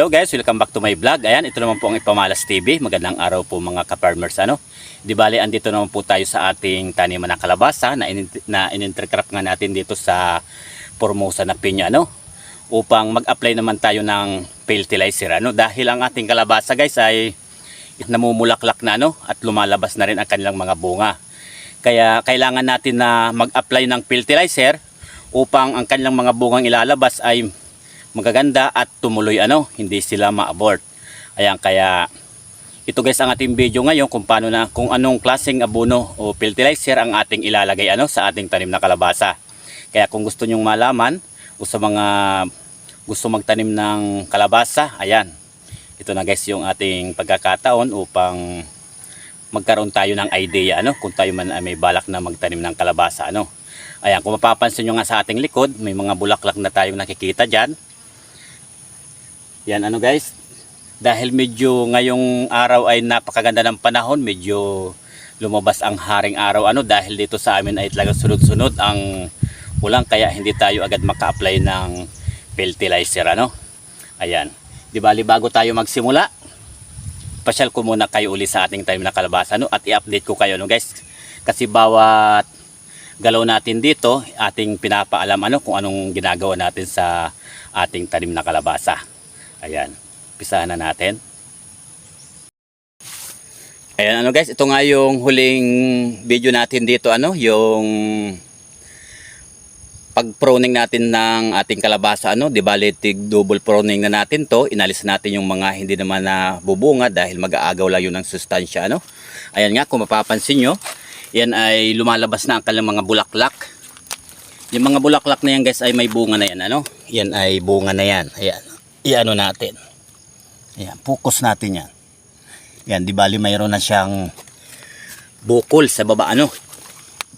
Hello guys, welcome back to my vlog. Ayan, ito naman po ang Ipamalas TV. Magandang araw po mga ka-farmers. Ano? Di bali, andito naman po tayo sa ating taniman ng kalabasa na, in, na in-intercrop nga natin dito sa Formosa na pinya. Ano? Upang mag-apply naman tayo ng fertilizer. Ano? Dahil ang ating kalabasa guys ay namumulaklak na ano, at lumalabas na rin ang kanilang mga bunga. Kaya kailangan natin na mag-apply ng fertilizer upang ang kanilang mga bungang ilalabas ay magaganda at tumuloy ano, hindi sila ma-abort. Ayan, kaya ito guys ang ating video ngayon kung paano na kung anong klaseng abono o fertilizer ang ating ilalagay ano sa ating tanim na kalabasa. Kaya kung gusto nyong malaman o sa mga gusto magtanim ng kalabasa, ayan. Ito na guys yung ating pagkakataon upang magkaroon tayo ng idea ano kung tayo man ay may balak na magtanim ng kalabasa ano. Ayan, kung mapapansin nyo nga sa ating likod, may mga bulaklak na tayong nakikita dyan. Yan ano guys, dahil medyo ngayong araw ay napakaganda ng panahon, medyo lumabas ang haring araw ano dahil dito sa amin ay talagang sunod-sunod ang ulang kaya hindi tayo agad maka-apply ng fertilizer ano. Ayan. Di bali bago tayo magsimula, pasyal ko muna kayo uli sa ating tanim na kalabasa no at i-update ko kayo no guys. Kasi bawat galaw natin dito, ating pinapaalam ano kung anong ginagawa natin sa ating tanim na kalabasa. Ayan, pisahan na natin. Ayan ano guys, ito nga yung huling video natin dito ano, yung pag-pruning natin ng ating kalabasa ano, di bali double pruning na natin to, inalis natin yung mga hindi naman na bubunga dahil mag-aagaw lang yun ng sustansya ano. Ayan nga kung mapapansin nyo, yan ay lumalabas na ang kanilang mga bulaklak. Yung mga bulaklak na yan guys ay may bunga na yan ano. Yan ay bunga na yan. Ayan. Iano natin. Ayan, focus natin yan. Yan, di bali mayroon na siyang bukol sa baba ano.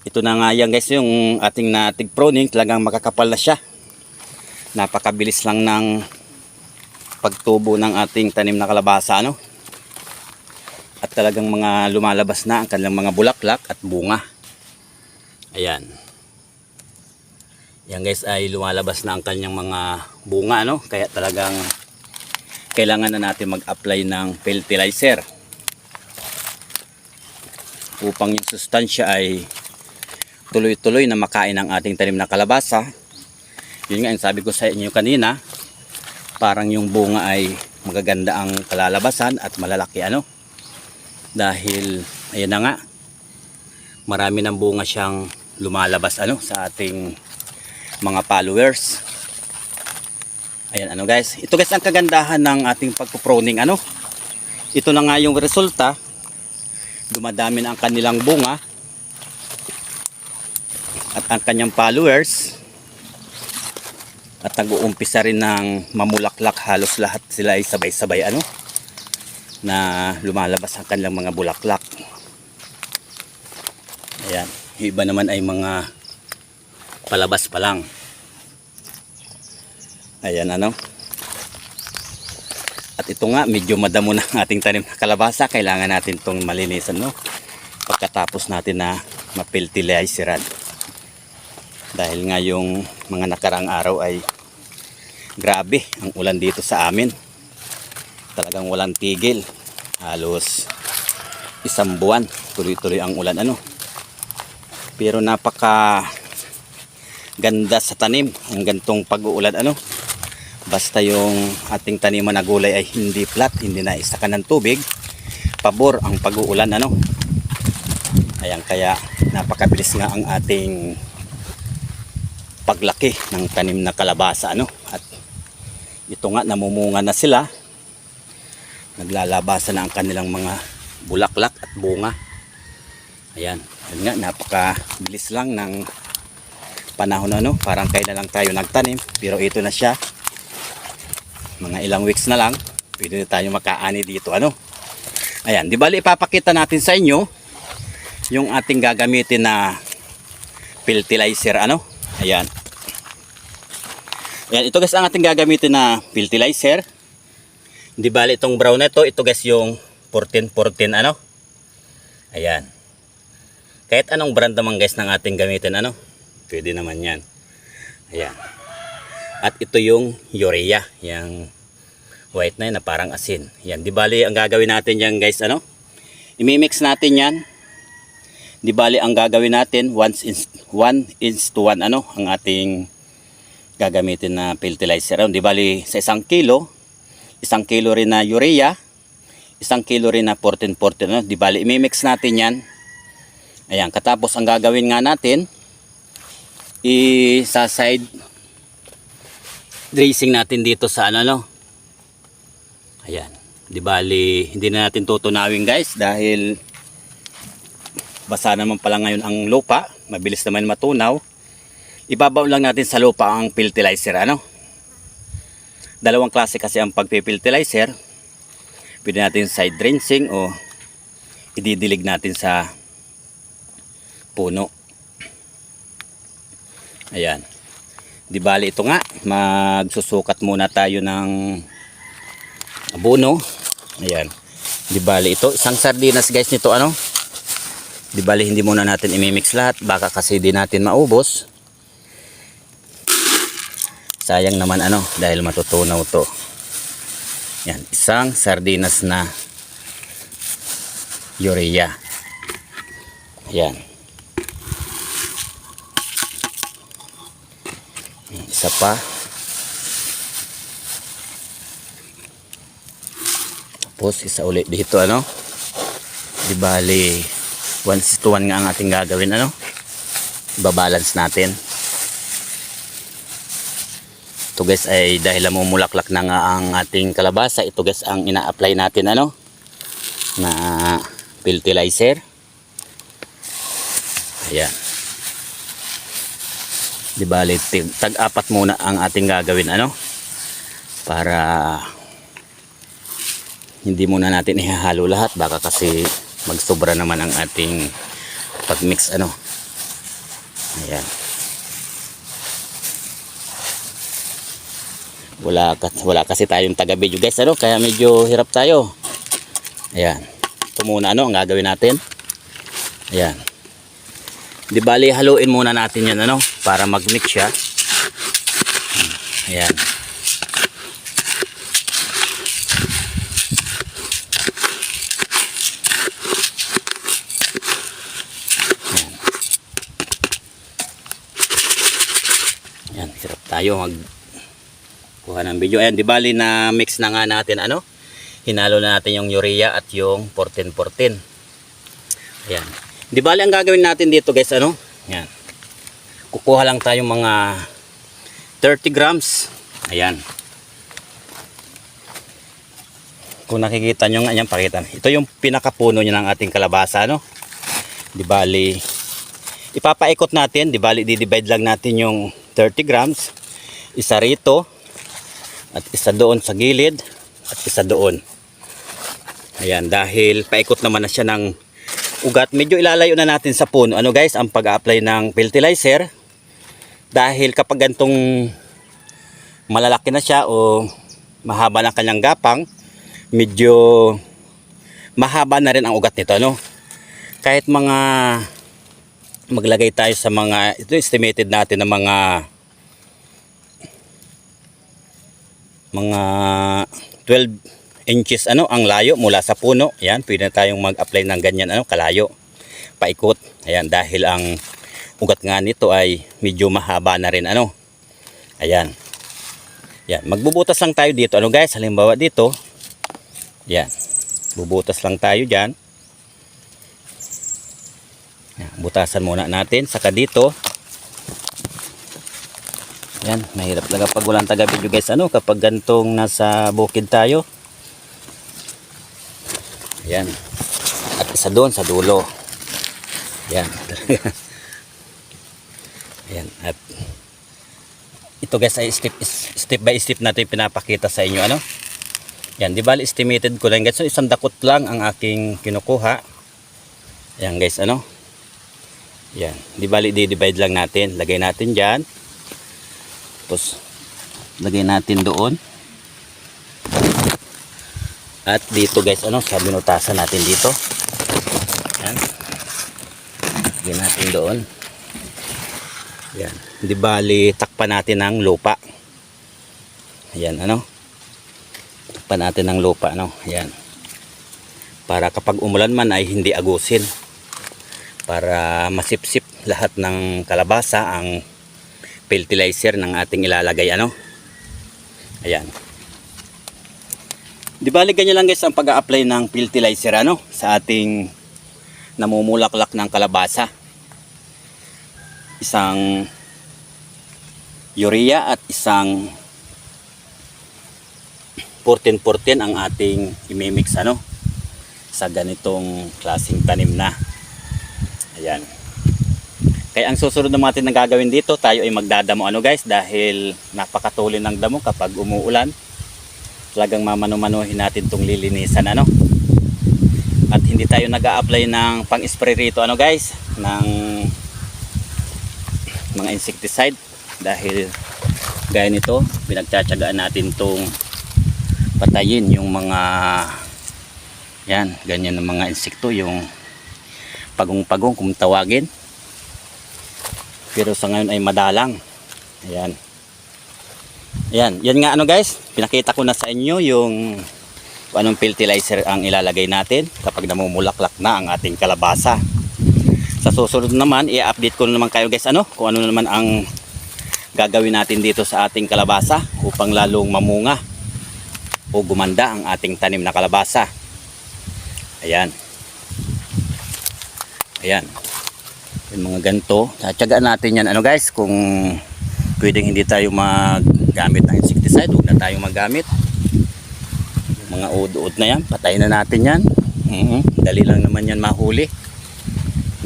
Ito na nga yan guys yung ating natig pruning talagang makakapal na siya. Napakabilis lang ng pagtubo ng ating tanim na kalabasa ano. At talagang mga lumalabas na ang kanilang mga bulaklak at bunga. Ayan. Yan guys ay lumalabas na ang kanyang mga bunga ano. Kaya talagang kailangan na natin mag-apply ng fertilizer upang yung sustansya ay tuloy-tuloy na makain ang ating tanim na kalabasa. Yun nga yung sabi ko sa inyo kanina, parang yung bunga ay magaganda ang kalalabasan at malalaki ano. Dahil ayan na nga, marami ng bunga siyang lumalabas ano sa ating mga followers. Ayan ano guys, ito guys ang kagandahan ng ating pagpo-pruning ano. Ito na nga yung resulta. Dumadami na ang kanilang bunga at ang kanyang followers at nag-uumpisa rin ng mamulaklak halos lahat sila ay sabay-sabay ano na lumalabas ang kanilang mga bulaklak ayan iba naman ay mga palabas pa lang. Ayan ano? At ito nga medyo madamo na ang ating tanim na kalabasa. Kailangan natin itong malinisan no? Pagkatapos natin na mapiltilizeran dahil nga yung mga nakaraang araw ay grabe ang ulan dito sa amin. Talagang walang tigil. Halos isang buwan tuloy-tuloy ang ulan ano? Pero napaka ganda sa tanim ang gantong pag-uulan ano? Basta yung ating taniman na gulay ay hindi flat hindi na isakan ng tubig pabor ang pag-uulan ano? Ayan kaya napakabilis nga ang ating paglaki ng tanim na kalabasa ano? At ito nga namumunga na sila. Naglalabasan na ang kanilang mga bulaklak at bunga. Ayan yun nga napakabilis lang ng panahon ano? Parang kailan lang tayo nagtanim pero ito na siya. Mga ilang weeks na lang pwede na tayo makaani dito ano? Ayan di bali ipapakita natin sa inyo yung ating gagamitin na fertilizer ano? Ayan. Ayan ito guys ang ating gagamitin na fertilizer. Di bali itong brown na ito ito guys yung 1414 ano? Ayan. Kahit anong brand naman guys ng ating gamitin ano pwede naman yan ayan at ito yung urea yung White na yun na parang asin. Yan, di bali ang gagawin natin yan guys, ano? Imimix natin yan. Di bali ang gagawin natin, 1 is, one is to 1 ano, ang ating gagamitin na fertilizer. Di bali sa isang kilo, isang kilo rin na urea, isang kilo rin na 14-14. Ano? Di bali, imimix natin yan. Ayan, katapos ang gagawin nga natin, i sa side dressing natin dito sa ano no. Ayan. Di bali, hindi na natin tutunawin guys dahil basa naman pala ngayon ang lupa. Mabilis naman matunaw. Ibabaw lang natin sa lupa ang fertilizer ano. Dalawang klase kasi ang pagpe-fertilizer. Pwede natin side dressing o ididilig natin sa puno. Ayan. Di bali ito nga, magsusukat muna tayo ng abono. Ayan. Di bali ito, isang sardinas guys nito ano. Di bali hindi muna natin imimix lahat, baka kasi di natin maubos. Sayang naman ano, dahil matutunaw to. Yan, isang sardinas na urea. Ayan. Isa pa. Tapos isa ulit dito ano. Di bali 1 is to 1 nga ang ating gagawin ano. Babalance natin. Ito guys ay dahil namumulaklak na nga ang ating kalabasa, ito guys ang ina-apply natin ano na fertilizer. Ayan. Di bali, tig- tag-apat muna ang ating gagawin ano? Para hindi muna natin ihahalo lahat. Baka kasi magsobra naman ang ating pagmix ano? Ayan. Wala, wala kasi tayong taga video guys ano? Kaya medyo hirap tayo. Ayan. Ito muna ano ang gagawin natin. Ayan. Di bali haluin muna natin 'yan ano para mag-mix siya. Ayan. Ayan, hirap tayo mag kuha ng video. Ayan, di bali na mix na nga natin ano. Hinalo na natin yung urea at yung 14-14. Ayan. Di bali ang gagawin natin dito guys ano? Yan. Kukuha lang tayong mga 30 grams. Ayan. Kung nakikita nyo nga yan, pakita. Ito yung pinakapuno niya ng ating kalabasa no? Di bali ipapaikot natin, di bali di-divide lang natin yung 30 grams. Isa rito at isa doon sa gilid at isa doon. Ayan, dahil paikot naman na siya ng ugat, medyo ilalayo na natin sa puno. Ano guys, ang pag-apply ng fertilizer. Dahil kapag gantong malalaki na siya o mahaba na kanyang gapang, medyo mahaba na rin ang ugat nito. No? Kahit mga maglagay tayo sa mga, ito estimated natin na mga mga 12 inches ano ang layo mula sa puno. Ayan, pwede na tayong mag-apply ng ganyan ano kalayo. Paikot. Ayan, dahil ang ugat nga nito ay medyo mahaba na rin ano. Ayan. Yan, magbubutas lang tayo dito. Ano guys, halimbawa dito. Yan. Bubutas lang tayo diyan. Yan, butasan muna natin saka dito. Yan, mahirap talaga pag walang taga video guys. Ano, kapag gantong nasa bukid tayo. Yan. At isa doon sa dulo. Yan. Yan. At ito guys ay step, step by step natin pinapakita sa inyo. Ano? Yan. Di bali estimated ko lang guys. So isang dakot lang ang aking kinukuha. Yan guys. Ano? Yan. Di bali di-divide lang natin. Lagay natin dyan. Tapos lagay natin doon. At dito guys, ano, sa binutasan natin dito. Yan. Lagay natin doon. Yan. Di bali takpan natin ng lupa. Ayan, ano. Takpan natin ng lupa, no? Ayan. Para kapag umulan man ay hindi agusin. Para masipsip lahat ng kalabasa ang fertilizer ng ating ilalagay, ano? Ayan. Di bali ganyan lang guys ang pag-a-apply ng fertilizer ano sa ating namumulaklak ng kalabasa. Isang urea at isang 14-14 ang ating imimix ano sa ganitong klaseng tanim na. Ayan. Kaya ang susunod na natin na gagawin dito, tayo ay magdadamo ano guys dahil napakatulin ng damo kapag umuulan. Talagang mamano-manuhin natin tong lilinisan ano. At hindi tayo nag apply ng pang-spray rito ano guys ng mga insecticide. Dahil gaya nito pinagtsatsagaan natin tong patayin yung mga yan ganyan ng mga insekto yung pagong-pagong kung tawagin. Pero sa ngayon ay madalang. Ayan. Ayan yan nga ano guys pinakita ko na sa inyo yung anong fertilizer ang ilalagay natin kapag namumulaklak na ang ating kalabasa sa susunod naman i-update ko na naman kayo guys ano kung ano naman ang gagawin natin dito sa ating kalabasa upang lalong mamunga o gumanda ang ating tanim na kalabasa. Ayan. Ayan. Yung mga ganito. Tatsagaan natin yan. Ano guys kung pwedeng hindi tayo maggamit ng insecticide huwag na tayo maggamit yung mga uod-uod na yan patay na natin yan. Mhm, dali lang naman yan mahuli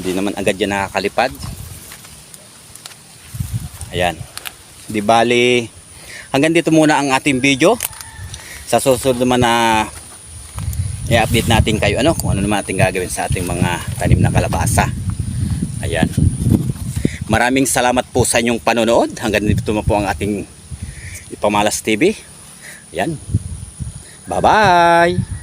hindi naman agad yan nakakalipad. Ayan. Di bali hanggang dito muna ang ating video. Sa susunod naman na i-update natin kayo ano kung ano naman ating gagawin sa ating mga tanim na kalabasa. Ayan. Maraming salamat po sa inyong panonood. Hanggang dito na po ang ating Ipamalas TV ayan. Bye bye